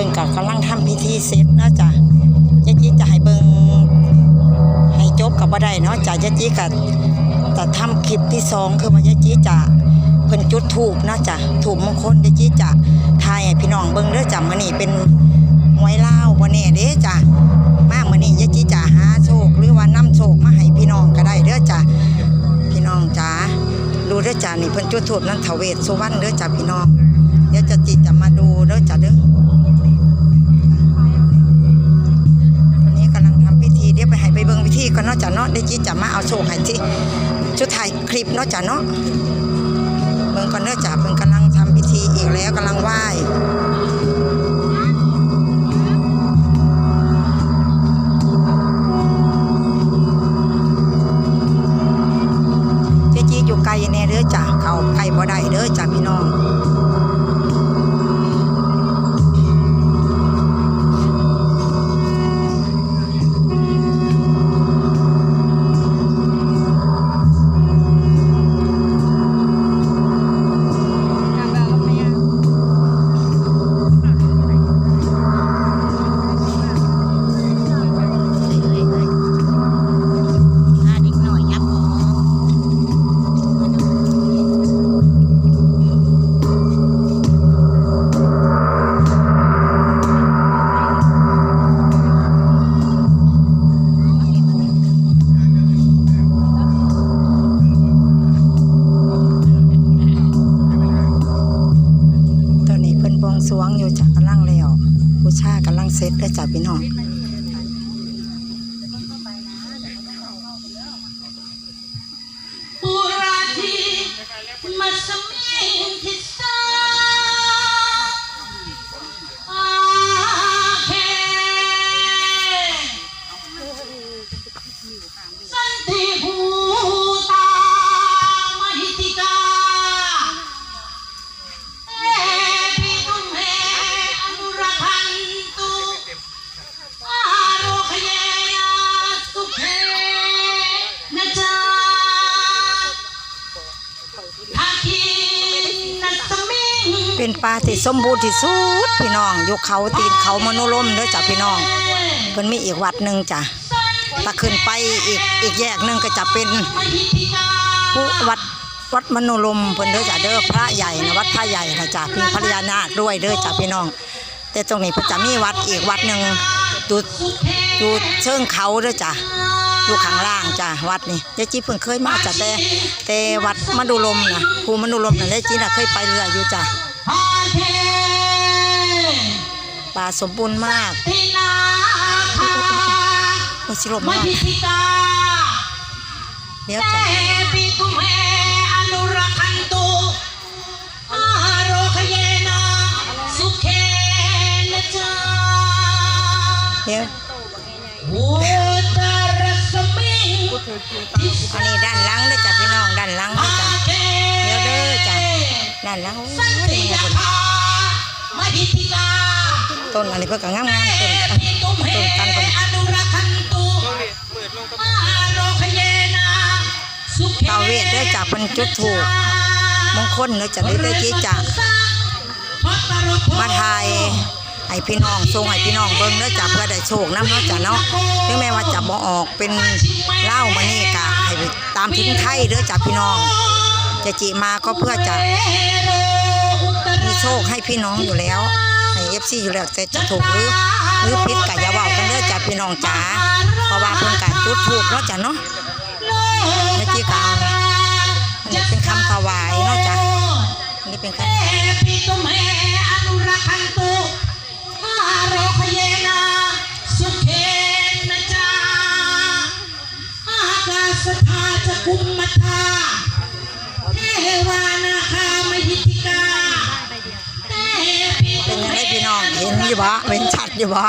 พิ่นก็กำลังทำพิธีเสร็จเนาะจ้ะเจ๊จีจะให้เบิงให้จบกับบ่ได้เนาะจ้ะเจ๊จีก็จะทำคลิปที่สองคือว่าเจ๊จีจะเพิ่นจุดธูปเนาะจ้ะถูปมงคลเจ๊จีจะถ่ายให้พี่น้องเบิงเด้อจ้ะมื้อนี้เป็นหวยลาวบ่แน่เด้จ้ะมากมื้อนี้เจ๊จีจะหาโชคหรือว่านำโชคมาให้พี่น้องก็ได้เด้อจ้ะพี่น้องจ๋าดูเด้อจ้ะนี่เพิ่นจุดธูปนั้นทเวศสุวรรณเด้อจ้ะพี่น้องเดี๋ยวจะจิตจะมาดูเด้อจ้ะเด้อ นาะจ้ะเนาะเดี๋ยวจิตจะมาเอาโชคให้ที่ชุดถ่ายคลิปเนาะจ้ะเนาะเบิ่งก่อนเด้อจ้ะเบิ่งกำลังทำพิธีอีกแล้วกำลังไหว้ เสร็จเด้อจ้ะพี่น้อง เป็นป่าที่สมบูรณ์ที่สุดพี่น้องอยู่เขาตีนเขามโนลมเด้อจ้ะพี่น้องเพิ่นมีอีกวัดหนึ่งจ้ะถ้าขึ้นไปอีกอีกแยกหนึ่งก็จะเป็นผู้วัดวัดมโนลมเพิ่นเด้อจ้ะเด้อพระใหญ่นะวัดพระใหญ่นะจ้ะพี่พระยานาคด้วยเด้อจ้ะพี่น้อง แต่ตรงนี้เพิ่นจะมีวัดอีกวัดหนึ่งอยู่อยู่เชิงเขาเด้อจ้ะอยู่ข้างล่างจ้ะวัดนี่ยายจีเพิ่งเคยมาจ้ะแต่แต่วัดมโนลมนะภูมโนลมน่ะยายจีน่ะเคยไปเรือยอยู่จ้ะ ป่าสมบูรณ์มากตินาคาโอ้ชิลมมมากหิติกาเดี๋ยวเอจ้ะปิตุเมอนุรักขันตุอาโรคเยนะสุเขนะจาเดี๋ยวอุตรสมิงทิอันนี้ด้านหลังเด้อจ้ะพี่น้องด้านหลังเด้อจ้ะเคเดี๋ยวเด้อจ้ะด้านหลังโอ้สันยตินี่ยาเพิ่นคามหิ ติกาต้นอันนี้เพิ่นก็งามๆต้นปิตุเมต้นกันเพิ่นอนุรักขันตุมาโรคเยนะสุเขตาเวทเด้อจ้ะเพิ่นจุดถูกมงคลเด้อจ้ะนี่ได้จีจ้ะมาถ่ายให้พี่น้องส่งให้พี่น้องเบิ่งเด้อจ้ะเพื่อได้โชคนำเนาะจ้ะเนาะถึงแม้ว่าจะบ่ออกเป็นเหล้ามานี่ก็ให้ไปตามถึงไทยเด้อจ้ะพี่น้องจะจิมาก็เพื่อจะมี โชคให้พี่น้องอยู่แล้วให้ FC อยู่แล้วแต่จะถูกหรือหรือพิษก็อย่าว่ากันเด้อจ้ะพี่น้องจ๋าเพราะว่าเพิ่นก็จุดถูกเนาะจ้ะเนาะเมื่อกี้กเอาอันนี้เป็นคำถวายเนาะจ้าอันนี้เป็นคำ องเห็นอยู่บ่เห็นชัดอยู่บ่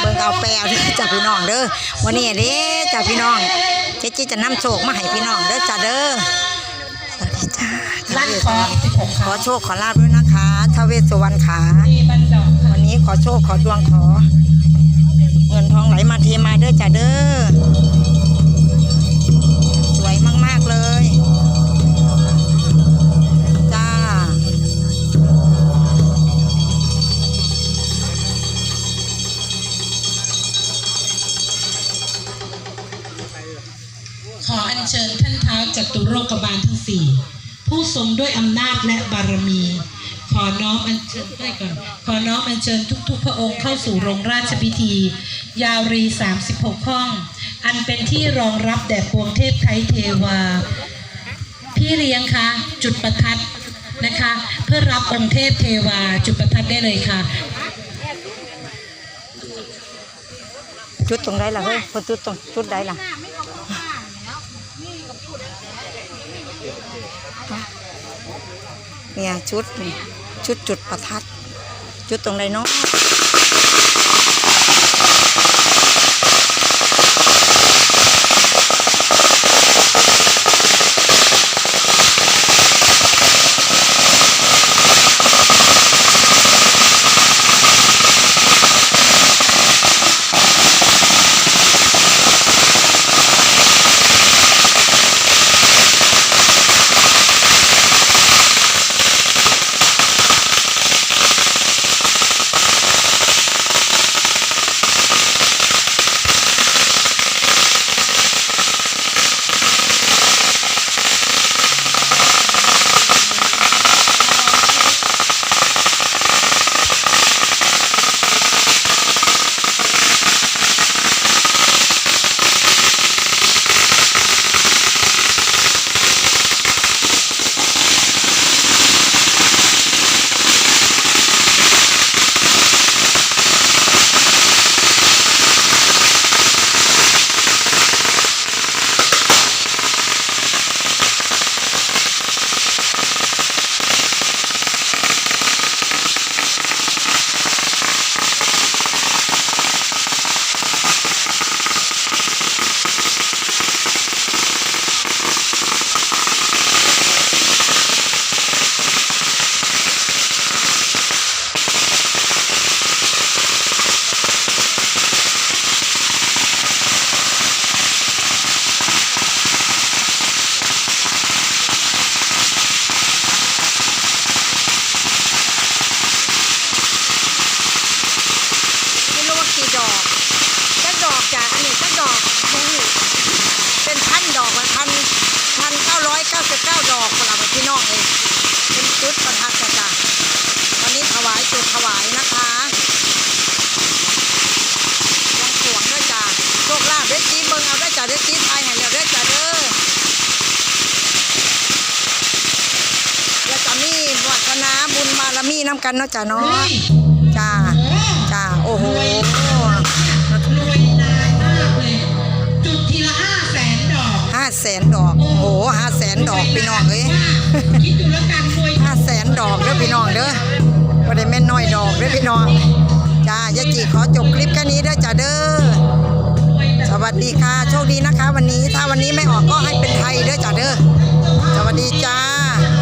เบิ่งเอาแปลวเด้อจ้ะพี่น้องเด้อวันนี้เด้จ้ะพี่น้องเจ๊จีจะนำโชคมาให้พี่น้องเด้อจ้ะเด้อสวัสดีจ้าทาเวสสุวรรณขอโชคขอลาบด้วยนะคะทาวเวสสุวรรณขาวันนี้ขอโชคขอดวงขอ เงินทองไหลมาเทมาเด้อจ้ะเด้อ กบาลทั้งสี่ผู้ทรงด้วยอำนาจและบารมี ขอน้อมอัญเชิญด้วยก่อนขอน้อมอัญเชิญทุก ๆ พระองค์เข้าสู่โรงราชพิธี ยาวรี 36 ห้อง อันเป็นที่รองรับแด่ปวงเทพไทยเทวา พี่เลี้ยงคะจุดประทัดนะคะ เพื่อรับองค์เทพเทวาจุดประทัดได้เลยค่ะจุดตรงไหนล่ะเฮ้ยเพิ่นจุดตรงจุดใดล่ะ เนี่ยชุดนี่ชุดจุดประทัดจุดตรงไหนเนาะ น้ำกันเนาะจ้ะเนาะเฮ้ยจ้าจ้าโอ้โหรวยนานมากเลยจุดทีละห้าแสนดอกห้าแสนดอกโอ้โหห้าแสนดอกพี่น้องเอ้ยคิดดูแล้วกันรวยห้าแสนดอกเด้อพี่น้องเด้อบ่ได้แม่นน้อยดอกเด้อพี่น้องจ้ายาจีขอจบคลิปแค่นี้เด้อจ้าเด้อรวยแบบสวัสดีค่ะโชคดีนะคะ วันนี้ถ้าวันนี้ไม่ออกก็ให้เป็นไทยเด้อจ้าเด้อสวัสดีจ้าร